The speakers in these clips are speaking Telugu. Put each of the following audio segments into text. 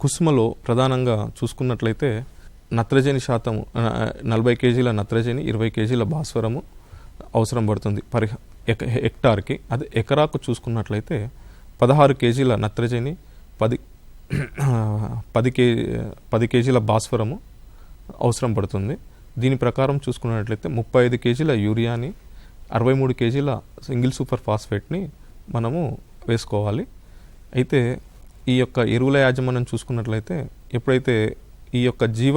కుసుమలో ప్రధానంగా చూసుకున్నట్లయితే నత్రజని శాతం నలభై కేజీల నత్రజని ఇరవై కేజీల భాస్వరము అవసరం పడుతుంది పరి ఎక- హెక్టార్కి. అదే ఎకరాకు చూసుకున్నట్లయితే పదహారు కేజీల నత్రజని పది పది కే పది కేజీల భాస్వరము అవసరం పడుతుంది. దీని ప్రకారం చూసుకున్నట్లయితే ముప్పై ఐదు కేజీల యూరియాని అరవై మూడు కేజీల సింగిల్ సూపర్ ఫాస్ఫేట్ని మనము వేసుకోవాలి. అయితే ఈ యొక్క ఎరువుల యాజమాన్యం చూసుకున్నట్లయితే ఎప్పుడైతే ఈ యొక్క జీవ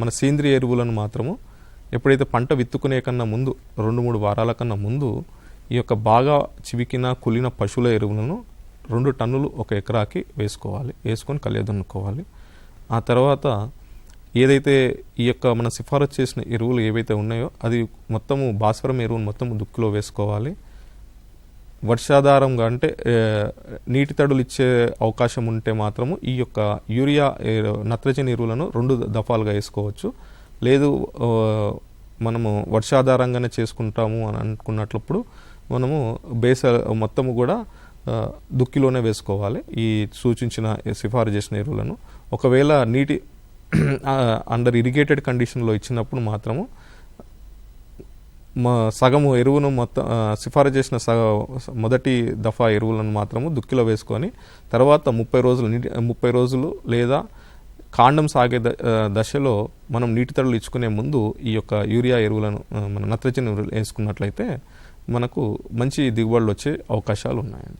మన సేంద్రియ ఎరువులను మాత్రము ఎప్పుడైతే పంట విత్తుకునే కన్నా ముందు రెండు మూడు వారాల కన్నా ముందు ఈ యొక్క బాగా చివికిన కులిన పశువుల ఎరువులను రెండు టన్నులు ఒక ఎకరాకి వేసుకోవాలి వేసుకొని కలియదన్నుకోవాలి ఆ తర్వాత ఏదైతే ఈ యొక్క మన సిఫారసు చేసిన ఎరువులు ఏవైతే ఉన్నాయో అది మొత్తము భాస్వరం ఎరువును మొత్తం దుక్కులో వేసుకోవాలి. వర్షాధారంగా అంటే నీటి తడులు ఇచ్చే అవకాశం ఉంటే మాత్రము ఈ యొక్క యూరియా నత్రజని ఎరువులను రెండు దఫాలుగా వేసుకోవచ్చు. లేదు మనము వర్షాధారంగానే చేసుకుంటాము అని అనుకున్నట్లప్పుడు మనము బేస మొత్తము కూడా దుక్కిలోనే వేసుకోవాలి ఈ సూచించిన సిఫారు చేసిన ఎరువులను ఒకవేళ నీటి అండర్ ఇరిగేటెడ్ కండిషన్లో ఇచ్చినప్పుడు మాత్రము మా సగము ఎరువును మొత్తం సిఫారసు చేసిన సగ మొదటి దఫా ఎరువులను మాత్రము దుక్కిలో వేసుకొని తర్వాత ముప్పై రోజులు నీటి ముప్పై రోజులు లేదా కాండం సాగే ద- దశలో మనం నీటి తడులు ఇచ్చుకునే ముందు ఈ యొక్క యూరియా ఎరువులను మన నత్రజని వేసుకున్నట్లయితే మనకు మంచి దిగుబడులు వచ్చే అవకాశాలు ఉన్నాయండి.